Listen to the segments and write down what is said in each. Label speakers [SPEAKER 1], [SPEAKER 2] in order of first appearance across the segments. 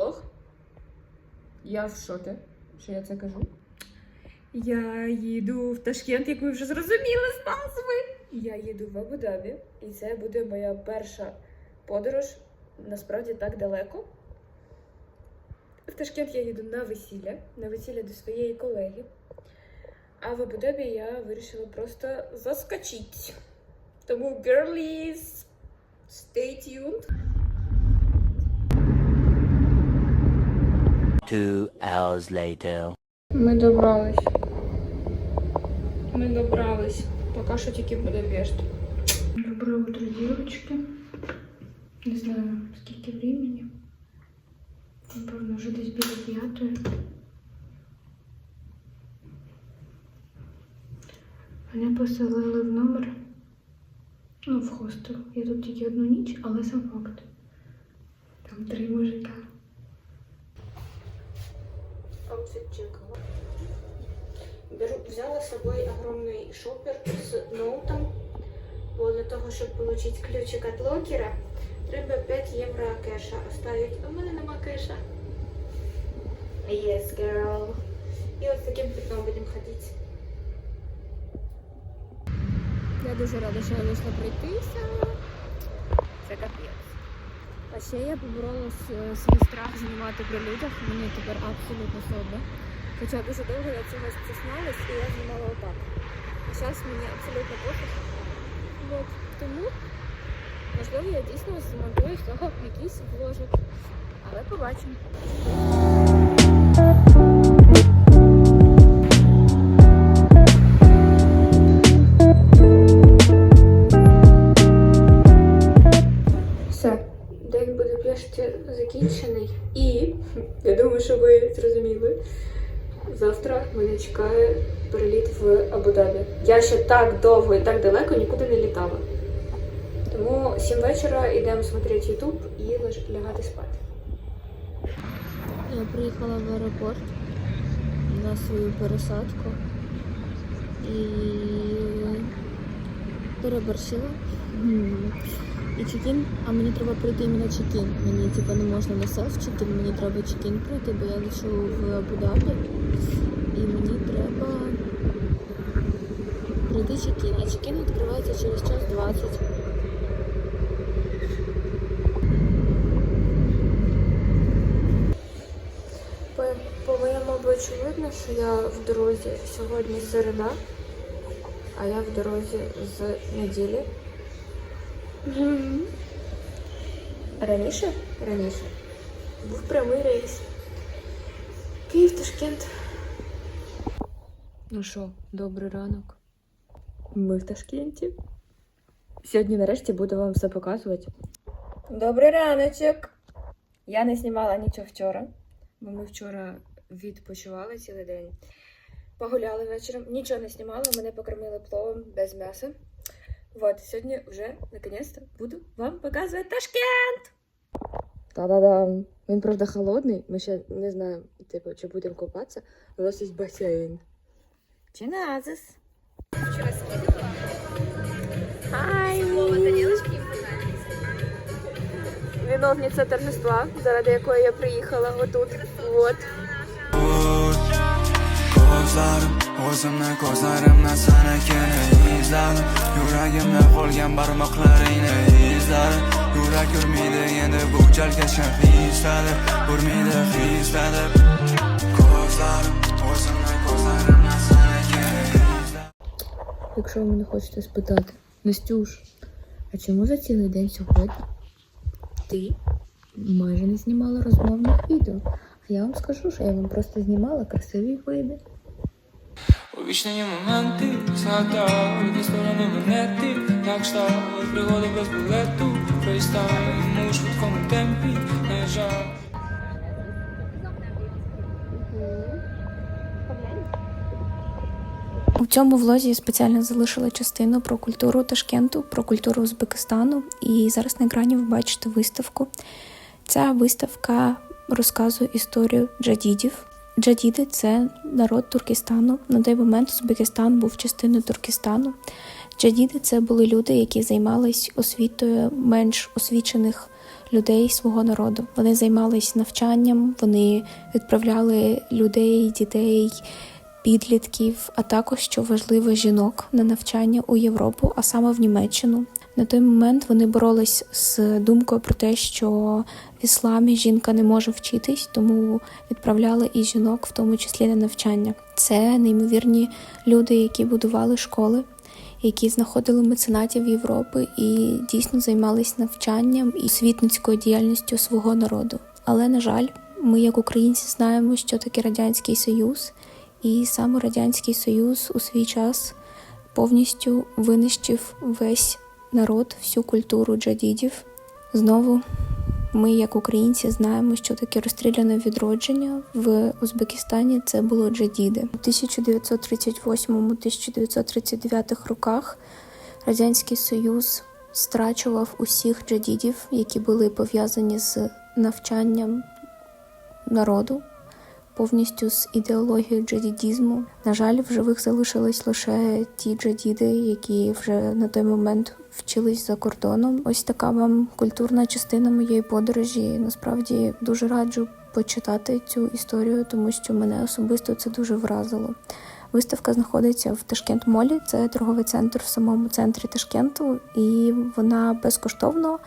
[SPEAKER 1] влог. Я в шокі, що я це кажу.
[SPEAKER 2] Я їду в Ташкент, як ви вже зрозуміли з назви. Я їду в Абу-Дабі, і це буде моя перша подорож. Насправді так далеко. В Ташкент я їду на весілля, на весілля до своєї колеги. А в Абу-Дабі я вирішила просто заскочити. Тому, girlies, stay tuned.
[SPEAKER 3] Two hours later.
[SPEAKER 1] Ми добрались. Ми добрались. Поки що тільки буде Будапешт.
[SPEAKER 2] Доброе утро, девочки. Не знаю, скільки времени. Напевно, вже десь біля п'ятої. Мене поселили в номер. Ну, в хостел. Я тут тільки одну ніч, але сам факт. Там три мужика. Джекова. Беру, взяла з собою огромний шопер з ноутом. Бо для того, щоб отримати ключик від локера, треба 5 євро кеша оставити. В мене нема кеша. Yes, girl. І ось таким пятном будемо ходити.
[SPEAKER 1] Я дуже рада, що я вийшла пройтися. Це капець. Ще я поборола с- свій страх знімати при людях. Мені тепер абсолютно все. Хоча дуже довго я цього стісналась і я знімала отак. А зараз мені абсолютно пофіг. От. Тому, можливо, я дійсно змонтую з того якийсь вложик. Але побачимо.
[SPEAKER 2] Завтра мене чекає переліт в Абу-Дабі. Я ще так довго і так далеко нікуди не літала. Тому сім вечора йдемо смотрети Ютуб і лягати спати.
[SPEAKER 1] Я приїхала в аеропорт на свою пересадку і переборщила. І чекін, а мені треба пройти іменно чекін. Мені типу не можна на селф-чекін, мені треба чекін пройти, бо я лечу в Абу-Дабі. І мені треба пройти чекін. А чекін відкривається через час 20.
[SPEAKER 2] По, моєму обличчю що я в дорозі сьогодні середа, а я в дорозі з неділі. Раніше? Раніше. Був прямий рейс. Київ, Ташкент. Ну що, добрий ранок. Ми в Ташкенті. Сьогодні нарешті буду вам все показувати. Добрий раночок! Я не знімала нічого вчора, бо ми вчора відпочивали цілий день. Погуляли вечором, нічого не знімала, мене покормили пловом без м'яса. Вот, сьогодні вже наконец-то буду вам показувати Ташкент! Та-да-да. Він, правда, холодний. Ми ще не знаємо, типу, чи будемо купатися. У нас є басейн. Чи назис? Хай! Виновниця торжества, заради якої я приїхала отут. Вот.
[SPEAKER 4] O'zimni ko'zlarimdan sana kelib izladim yuragimda qolgan barmoqlaringni izladim yurak urmaydi endi bu chalkashgan hislar urmaydi hislar ko'zlarim o'zimni ko'zlarimdan sana kelib
[SPEAKER 1] Якщо ви мене хочете спитати, Настюш, а чому за цілий день сьогодні ти майже не знімала розмовних відео? А я вам скажу, що я вам просто знімала красиві види.
[SPEAKER 5] Увічнені моменти, згадав різні сторони монети, як штаб, пригоди без білету, фейстайм у швидкому темпі, жаль.
[SPEAKER 6] У цьому влозі я спеціально залишила частину про культуру Ташкенту, про культуру Узбекистану. І зараз на екрані ви бачите виставку. Ця виставка розказує історію джадідів. Джадіди це народ Туркестану. На той момент Узбекистан був частиною Туркестану. Джадіди це були люди, які займались освітою менш освічених людей свого народу. Вони займались навчанням, вони відправляли людей, дітей, підлітків, а також, що важливо, жінок на навчання у Європу, а саме в Німеччину. На той момент вони боролись з думкою про те, що в ісламі жінка не може вчитись, тому відправляли і жінок, в тому числі на навчання. Це неймовірні люди, які будували школи, які знаходили меценатів Європи і дійсно займались навчанням і освітницькою діяльністю свого народу. Але на жаль, ми, як українці, знаємо, що таке радянський союз, і саме радянський союз у свій час повністю винищив весь народ, всю культуру джадідів. Знову ми, як українці, знаємо, що таке розстріляне відродження в Узбекистані. Це було джадіди у 1938-1939 роках. Радянський Союз страчував усіх джадідів, які були пов'язані з навчанням народу, повністю з ідеологією джадідізму. На жаль, в живих залишились лише ті джадіди, які вже на той момент вчились за кордоном. Ось така вам культурна частина моєї подорожі. Насправді дуже раджу почитати цю історію, тому що мене особисто це дуже вразило. Виставка знаходиться в Ташкент Молі, це торговий центр в самому центрі Ташкенту, і вона безкоштовно,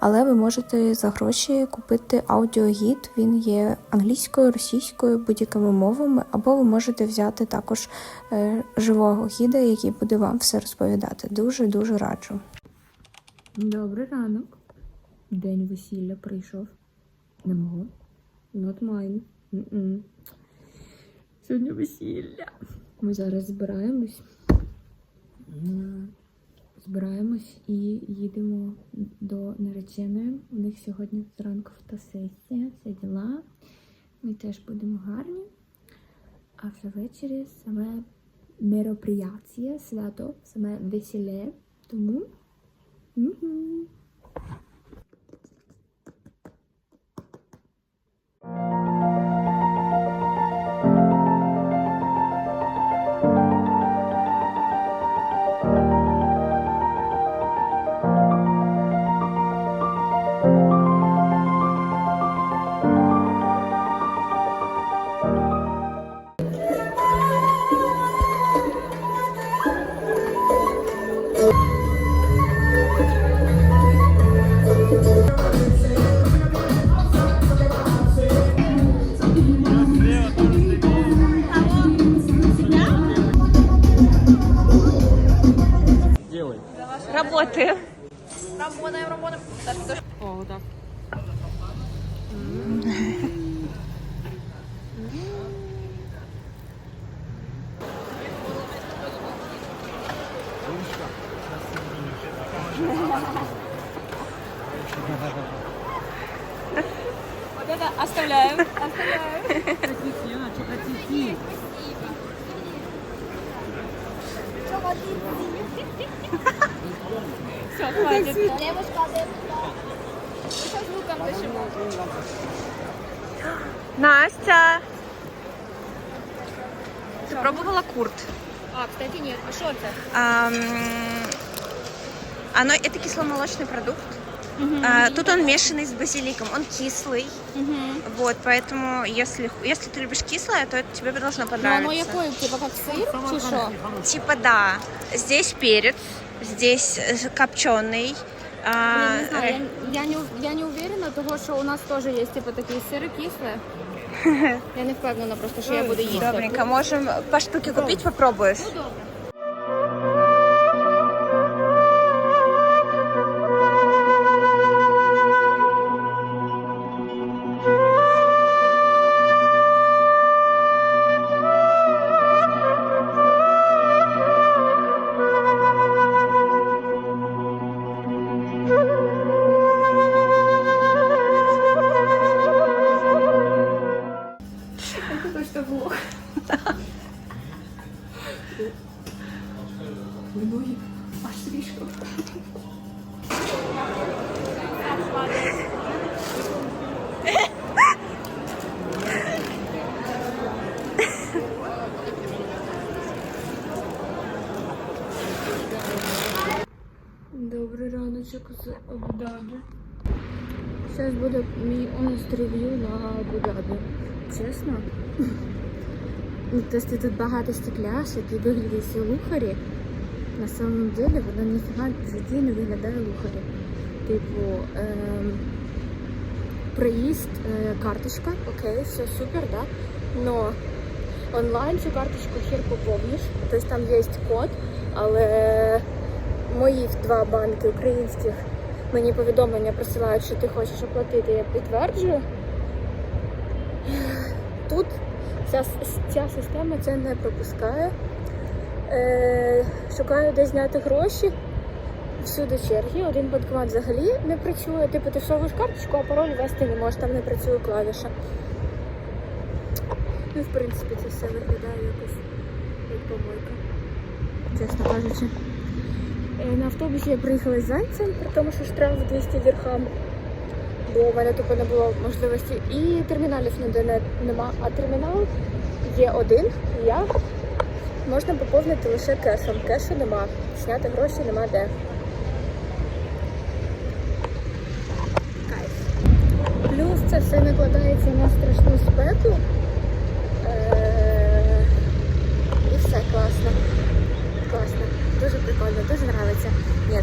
[SPEAKER 6] але ви можете за гроші купити аудіогід. Він є англійською, російською, будь-якими мовами, або ви можете взяти також е, живого гіда, який буде вам все розповідати. Дуже дуже раджу.
[SPEAKER 7] Добрий ранок. День весілля прийшов. Не мого. Not mine. М-м. Сьогодні весілля. Ми зараз збираємось. Збираємось і їдемо до нареченої. У них сьогодні зранку фотосесія, все діла. Ми теж будемо гарні. А вже ввечері саме мероприятие, свято, саме весіле. Тому
[SPEAKER 4] Работаем. Работаем, работаем. О,
[SPEAKER 2] вот так. Вот это оставляем. Оставляем. Хотите, хотите. Что хотите?
[SPEAKER 7] Мгм.
[SPEAKER 4] Настя! Ти пробувала курт?
[SPEAKER 2] А, кстати, ні. А що це?
[SPEAKER 4] Ам, оно, это кисломолочный продукт. А, тут он мешанный с базиликом, он кислый. Вот, поэтому если, если ты любишь кислое, то это тебе должно
[SPEAKER 2] Ну,
[SPEAKER 4] понравиться.
[SPEAKER 2] воно якою, типа як сир чи що?
[SPEAKER 4] Типа да, здесь перец, здесь копченый.
[SPEAKER 2] Я не знаю, я, я, не, я не уверена, того, що у нас теж є типу, такі сири кислі. Я не впевнена просто, що я буду їсти.
[SPEAKER 4] Добренько, можем по Штуке купить, попробуешь?
[SPEAKER 7] Добрий раночок з Абу-Дабі.
[SPEAKER 2] Зараз буде мій honest рев'ю на Абу-Дабі. Чесно. Ну, Тобто тут багато стекляшок і всі лухарі. На самом деле воно ніфіга житті не виглядає лухарі. Типу, ем, проїзд, е, карточка, окей, все супер, да? Но онлайн цю карточку хер поповниш. Тобто там є код, але мої два банки українських мені повідомлення присилають, що ти хочеш оплатити, я підтверджую. Тут ця, ця система це не пропускає. Е, шукаю, де зняти гроші. Всюди черги, один банкомат взагалі не працює. Типу, ти всовуєш карточку, а пароль ввести не можеш, там не працює клавіша. Ну, в принципі, це все виглядає якось як помойка, чесно кажучи. Е, На автобусі я приїхала з зайцем, при тому, що штраф 200 дірхам, бо в мене тупо не було можливості. І терміналів ніде не, нема. А термінал є один, я можна поповнити лише кешем. Кешу нема. Зняти гроші нема де. Плюс це все накладається на страшну спеку. Е, І все класно. Класно. Дуже прикольно, дуже подобається. Ні.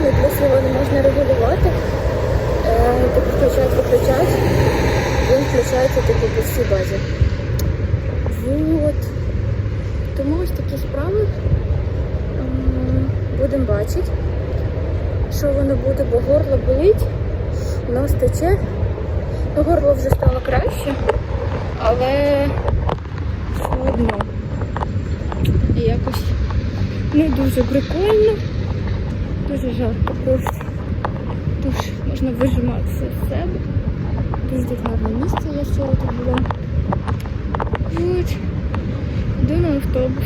[SPEAKER 2] Включений, плюс його не можна регулювати. Е, типу включають, виключають. Він включається типу по всій базі. Вот. Тому ось такі справи. Будемо бачити, що воно буде, бо горло болить, нос тече. Ну, горло вже стало краще, але все одно. І якось не дуже прикольно, дуже жарко просто. Тож можна вижиматися з себе. Дуже гарне місце, я вчора тут була. Йду на автобус.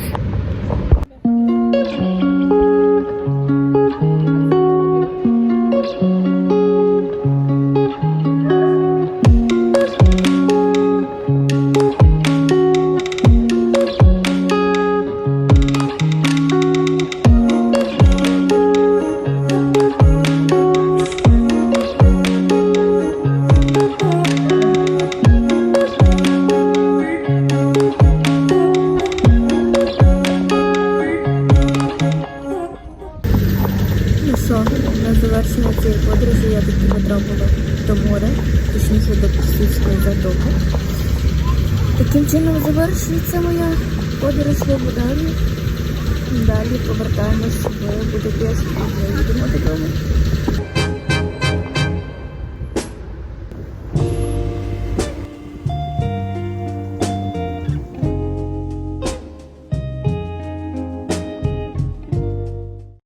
[SPEAKER 2] До моря, точніше до Пісівської затоки. Таким чином завершується моя подорож Абу-Дабі. Далі повертаємось в Будапешт і їдемо додому.